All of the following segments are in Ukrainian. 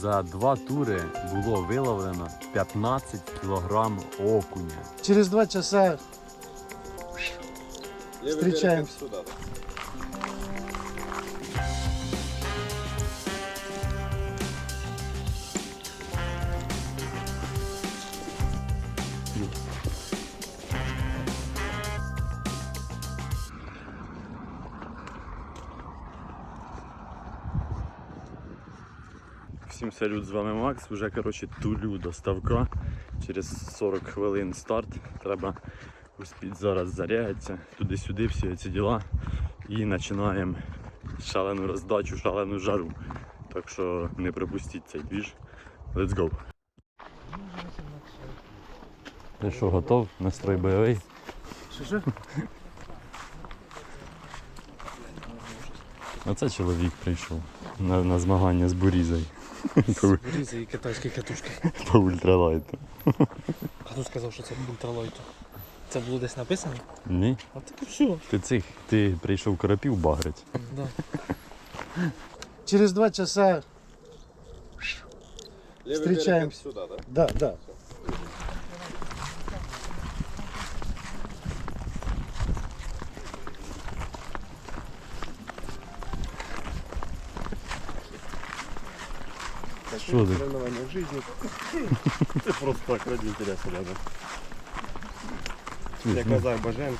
За два тури було виловлено 15 кілограм окуня. Через два часа встречаемся. Всім салют, з вами Макс. Уже коротше тулю до ставка. Через 40 хвилин старт. Треба успіть зараз зарягатися, туди-сюди, всі ці діла. І починаємо шалену роздачу, шалену жару. Так що не пропустіть цей двіж. Let's go. Ти що, готов? Настрой бойовий? Що, що? Оце чоловік прийшов на, на змагання з бурізою. По, Різи і китайські катушки. по ультралайту. Хто сказав, що це ультралайту? Це було десь написано? Ні. А так і все. Ти цих, ти прийшов карапів багрить. Да. Через два часа встречаемся. сюда, да? Да, да. Соревнования в жизни. Це просто так ради интереса рядом. Я казав бажаємо.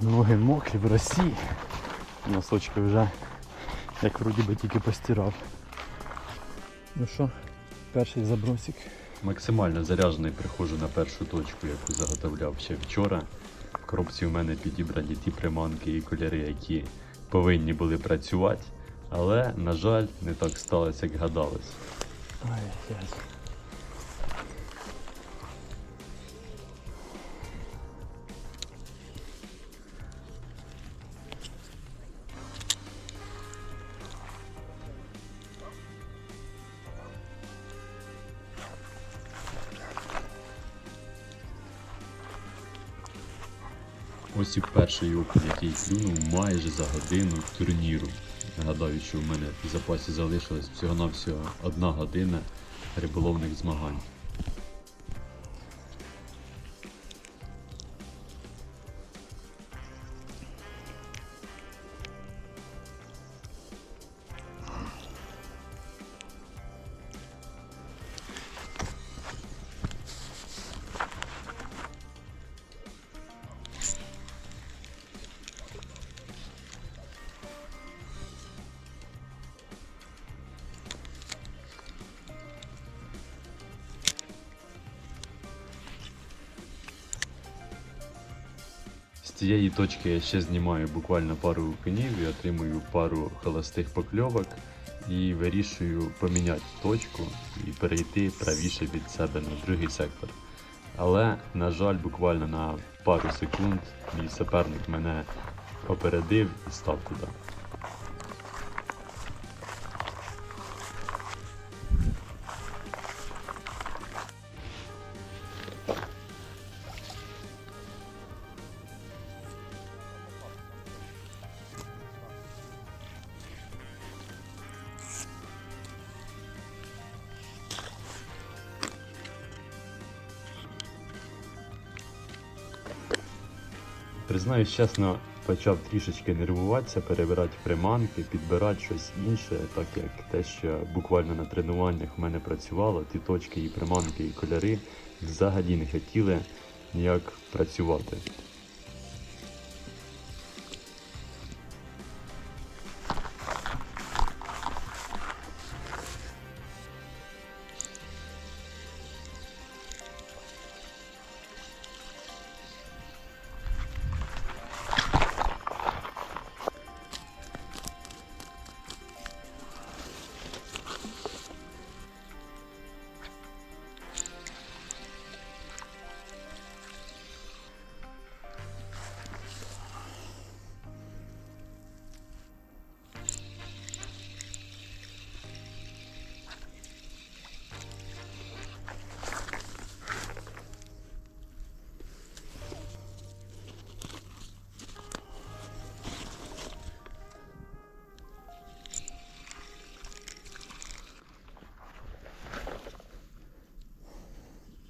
Ноги мокрі в Росії. Носочки вже як вроді би тільки постирав. Ну що, перший забросик. Максимально заряджений приходжу на першу точку, яку заготовляв ще вчора. В коробці у мене підібрані ті приманки і кольори, які повинні були працювати. Але, на жаль, не так сталося, як гадалось. Ай, Ось і перший окунь, який клюнув майже за годину турніру. Нагадаю, що в мене в запасі залишилась всього-навсього одна година риболовних змагань. Цієї точки я ще знімаю буквально пару окунів і отримую пару холостих покльовок і вирішую поміняти точку і перейти правіше від себе на другий сектор. Але, на жаль, буквально на пару секунд мій суперник мене попередив і став туди. Признаюсь чесно, почав трішечки нервуватися, перебирати приманки, підбирати щось інше, так як те, що буквально на тренуваннях в мене працювало, ті точки, і приманки, і кольори взагалі не хотіли ніяк працювати.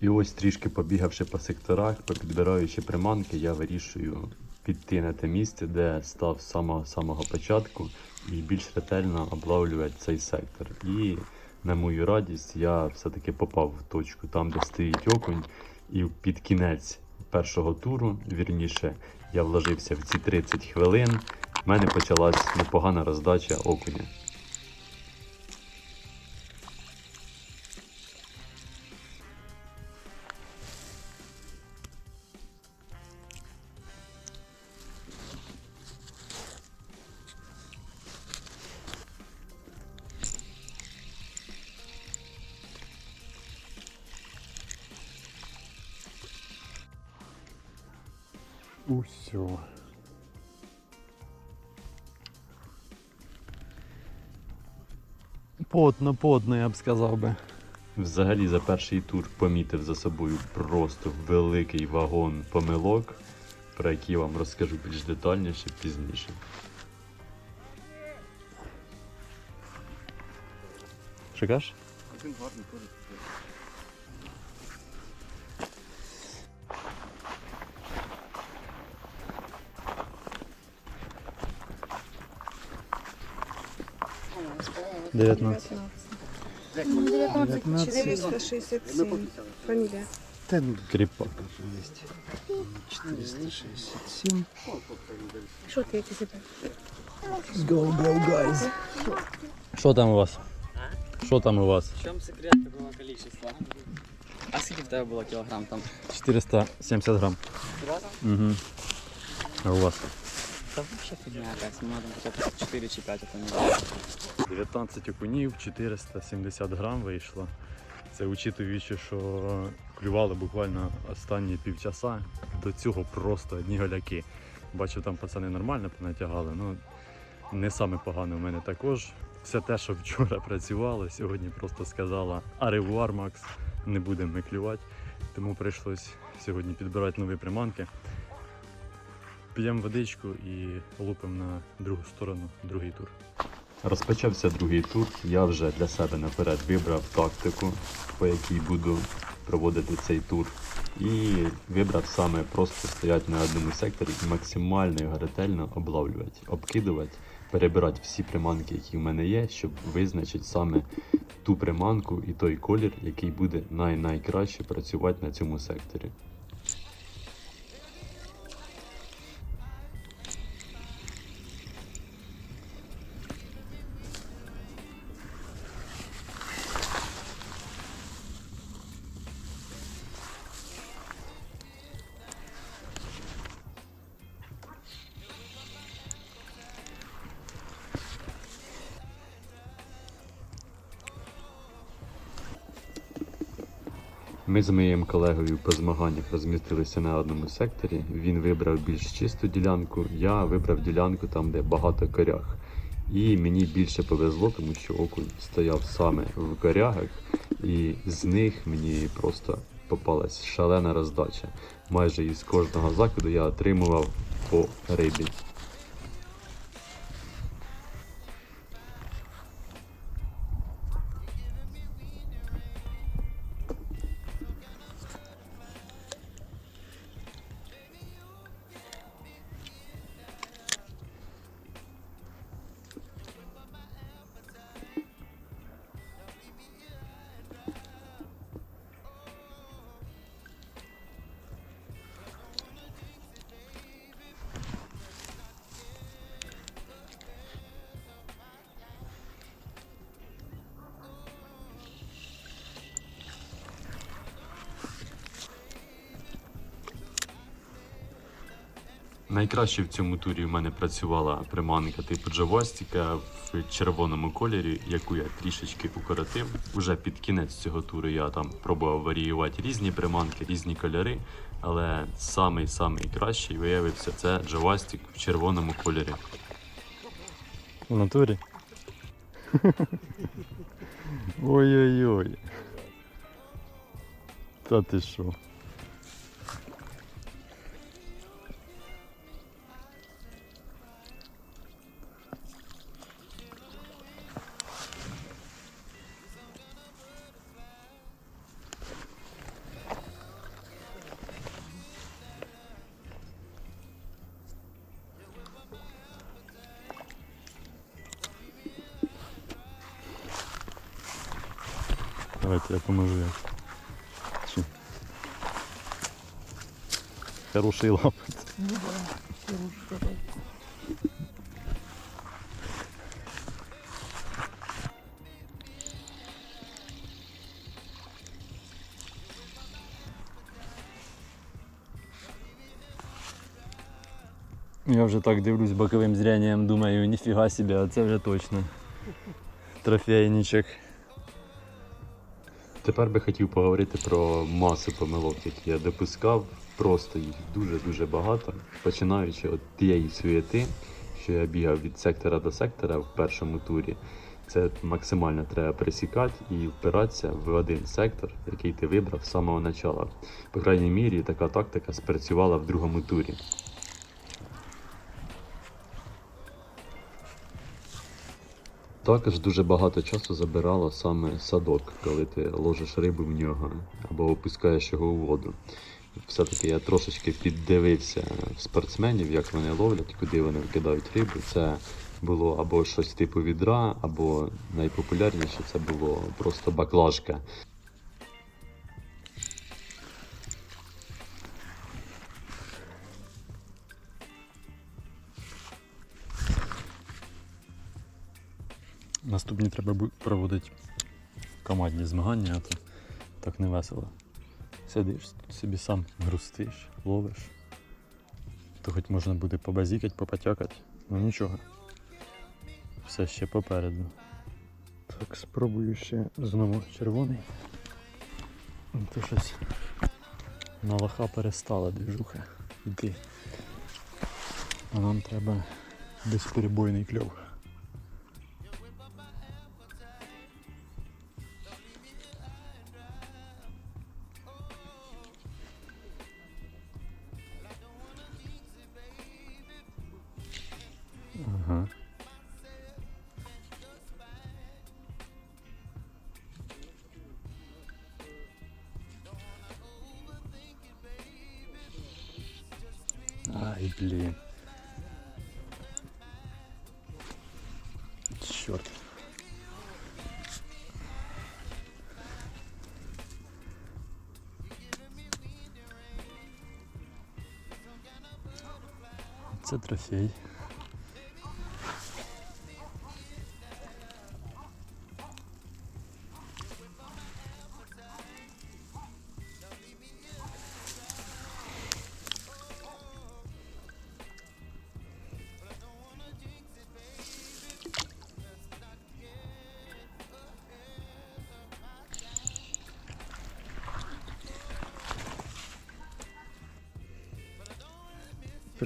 І ось трішки побігавши по секторах, попідбираючи приманки, я вирішую піти на те місце, де став з самого самого початку, і більш ретельно облавлювати цей сектор. І на мою радість я все-таки попав в точку там, де стоїть окунь, і під кінець першого туру, вірніше, я вложився в ці 30 хвилин. В мене почалась непогана роздача окуня. Усьо. Потно, потно, я б сказав би. Взагалі за перший тур помітив за собою просто великий вагон помилок, про які я вам розкажу більш детальніше пізніше. Що кажеш? Один гарний теж. Дев'ятнадцять. 19 467. Фамилия. Та Кріпак. є. 467. Что ты эти забыл? Go, go, guys. Що там у вас? Що там у вас? В чем секрет такого количества? А сколько в тебе было килограмм там? 470 грам. Угу. А у вас? Вообще фигня какая-то. Ну, бы 4 чи 5 это не 19 окунів, 470 грам вийшло. Це учитуючи, що клювали буквально останні півчаса. До цього просто одні голяки. Бачу, там пацани нормально понатягали. Ну, не саме погане в мене також. Все те, що вчора працювало, сьогодні просто сказала Аревуар Макс, не будемо ми клювати. Тому прийшлось сьогодні підбирати нові приманки. П'ємо водичку і лупимо на другу сторону, другий тур. Розпочався другий тур. Я вже для себе наперед вибрав тактику, по якій буду проводити цей тур. І вибрав саме просто стояти на одному секторі і максимально його ретельно облавлювати, обкидувати, перебирати всі приманки, які в мене є, щоб визначити саме ту приманку і той колір, який буде най-найкраще працювати на цьому секторі. Ми з моїм колегою по змаганнях розмістилися на одному секторі. Він вибрав більш чисту ділянку, я вибрав ділянку там, де багато коряг. І мені більше повезло, тому що окунь стояв саме в корягах, і з них мені просто попалась шалена роздача. Майже із кожного закиду я отримував по рибі. Найкраще в цьому турі в мене працювала приманка типу Джавостіка в червоному кольорі, яку я трішечки укоротив. Уже під кінець цього туру я там пробував варіювати різні приманки, різні кольори. Але самий самий кращий виявився це Джавастік в червоному кольорі. В натурі? Ой-ой-ой. Та ти що? Хороший лапець. Я вже так дивлюсь боковим зрянням, думаю, ніфіга собі, а це вже точно. Трофейничок. Тепер би хотів поговорити про масу помилок, які я допускав. Просто їх дуже-дуже багато. Починаючи від тієї суєти, що я бігав від сектора до сектора в першому турі. Це максимально треба присікати і впиратися в один сектор, який ти вибрав з самого початку. По крайній мірі, така тактика спрацювала в другому турі. Також дуже багато часу забирало саме садок, коли ти ложиш рибу в нього або опускаєш його у воду. Все-таки я трошечки піддивився спортсменів, як вони ловлять, куди вони викидають рибу. Це було або щось типу відра, або найпопулярніше це було просто баклажка. Наступні треба проводити командні змагання, а то так не весело. Сидиш, собі сам грустиш, ловиш. То хоч можна буде побазікати, попотякати, ну нічого. Все ще попереду. Так, спробую ще знову червоний. Ну, То щось на лоха перестала двіжуха йти. А нам треба безперебойний кльов. Блин. Черт. Це трофей.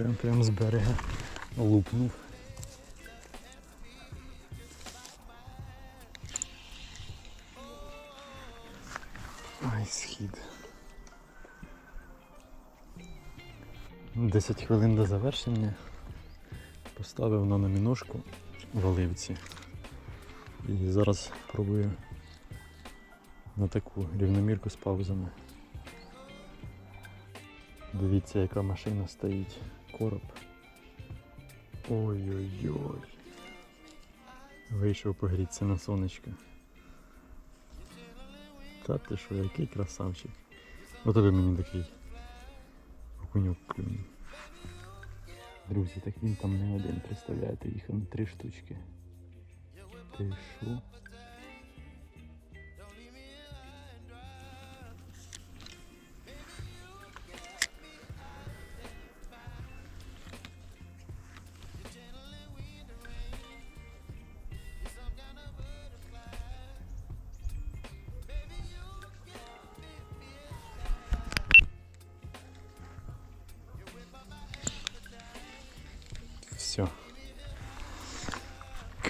Прям прям з берега лупнув. Ай, схід. 10 хвилин до завершення. Поставив на номіношку в оливці. І зараз пробую на таку рівномірку з паузами. Дивіться, яка машина стоїть. Короб. Ой-ой-ой. Вийшов погрітися на сонечко. Та ти що, який красавчик. От тобі мені такий окуньок клюнув. Друзі, так він там не один, представляєте, їх там три штучки. Ти що?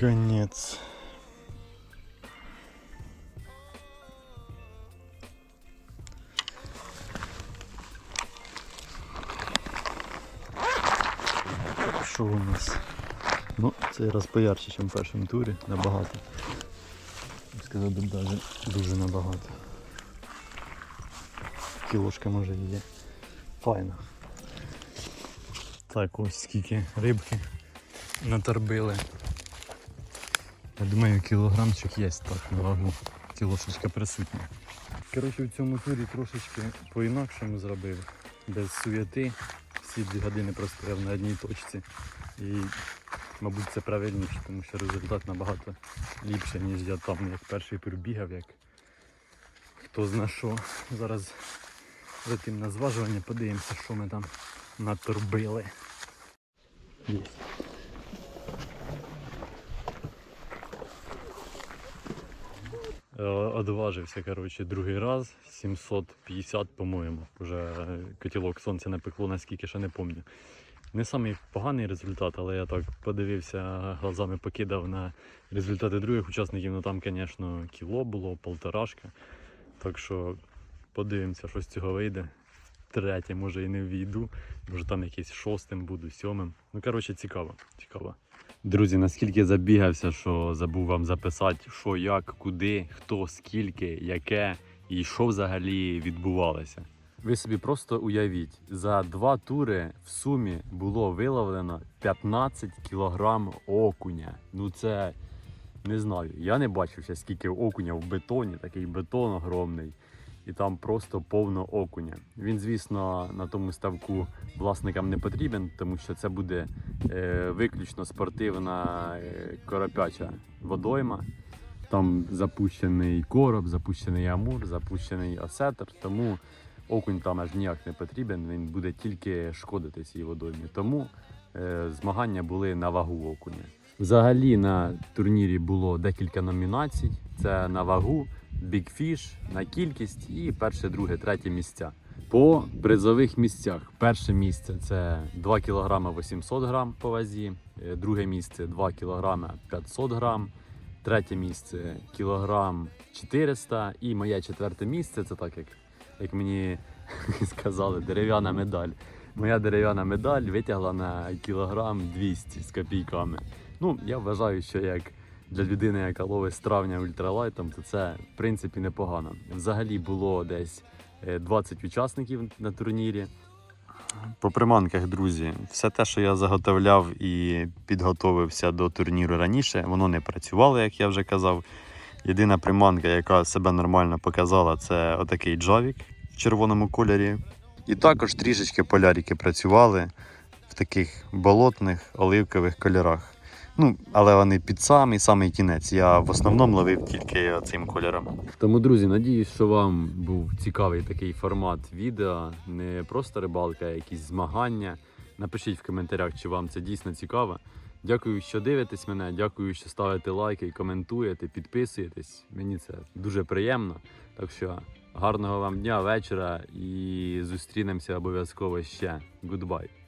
Конец. Що у нас? Ну, цей раз поярче, ніж в першому турі, набагато. Сказав би навіть дуже набагато. Кілошка може є. Файно. Так, ось скільки рибки наторбили. Я думаю, кілограмчик є так на вагу. кілошечка присутня. Коротше, в цьому турі трошечки по-інакшому зробив. Без суєти. Всі дві години простояв на одній точці. І, мабуть, це правильніше, тому що результат набагато ліпший, ніж я там, як перший пробігав, як хто зна що. Зараз летим на зважування, подивимося, що ми там наторбили. Є. Одважився, коротше, другий раз, 750, по-моєму. Уже е, котілок сонця напекло, наскільки ще не пам'ятаю. Не самий поганий результат, але я так подивився, глазами покидав на результати других учасників. Ну там, звісно, кіло було, полторашка. Так що подивимося, що з цього вийде. Третє, може і не ввійду, може там якийсь шостим буду, сьомим. Ну, коротше, цікаво, цікаво. Друзі, наскільки забігався, що забув вам записати, що, як, куди, хто, скільки, яке і що взагалі відбувалося. Ви собі просто уявіть, за два тури в сумі було виловлено 15 кілограм окуня. Ну це не знаю. Я не бачив ще скільки окуня в бетоні, такий бетон огромний. І там просто повно окуня. Він, звісно, на тому ставку власникам не потрібен, тому що це буде е, виключно спортивна е, коропяча водойма. Там запущений короб, запущений амур, запущений осетр, тому окунь там аж ніяк не потрібен, він буде тільки шкодити цій водоймі. Тому е, змагання були на вагу окуня. Взагалі на турнірі було декілька номінацій: це на вагу, бікфіш, на кількість і перше, друге, третє місця. По призових місцях перше місце це 2 кг 800 г по вазі, е, друге місце 2 кг 500 г, третє місце кілограм 400 і моє четверте місце це так як, як мені сказали, дерев'яна медаль. Моя дерев'яна медаль витягла на кілограм 200 з копійками. Ну, я вважаю, що як для людини, яка ловить з травня ультралайтом, то це в принципі непогано. Взагалі було десь е, 20 учасників на турнірі. По приманках, друзі, все те, що я заготовляв і підготовився до турніру раніше, воно не працювало, як я вже казав. Єдина приманка, яка себе нормально показала, це отакий джавік в червоному кольорі. І також трішечки полярики працювали в таких болотних оливкових кольорах. Ну, але вони під самий самий кінець. Я в основному ловив тільки цим кольором. Тому, друзі, надіюсь, що вам був цікавий такий формат відео. Не просто рибалка, а якісь змагання. Напишіть в коментарях, чи вам це дійсно цікаво. Дякую, що дивитесь мене. Дякую, що ставите лайки, коментуєте, підписуєтесь. Мені це дуже приємно. Так що гарного вам дня, вечора і зустрінемося обов'язково ще. Goodbye.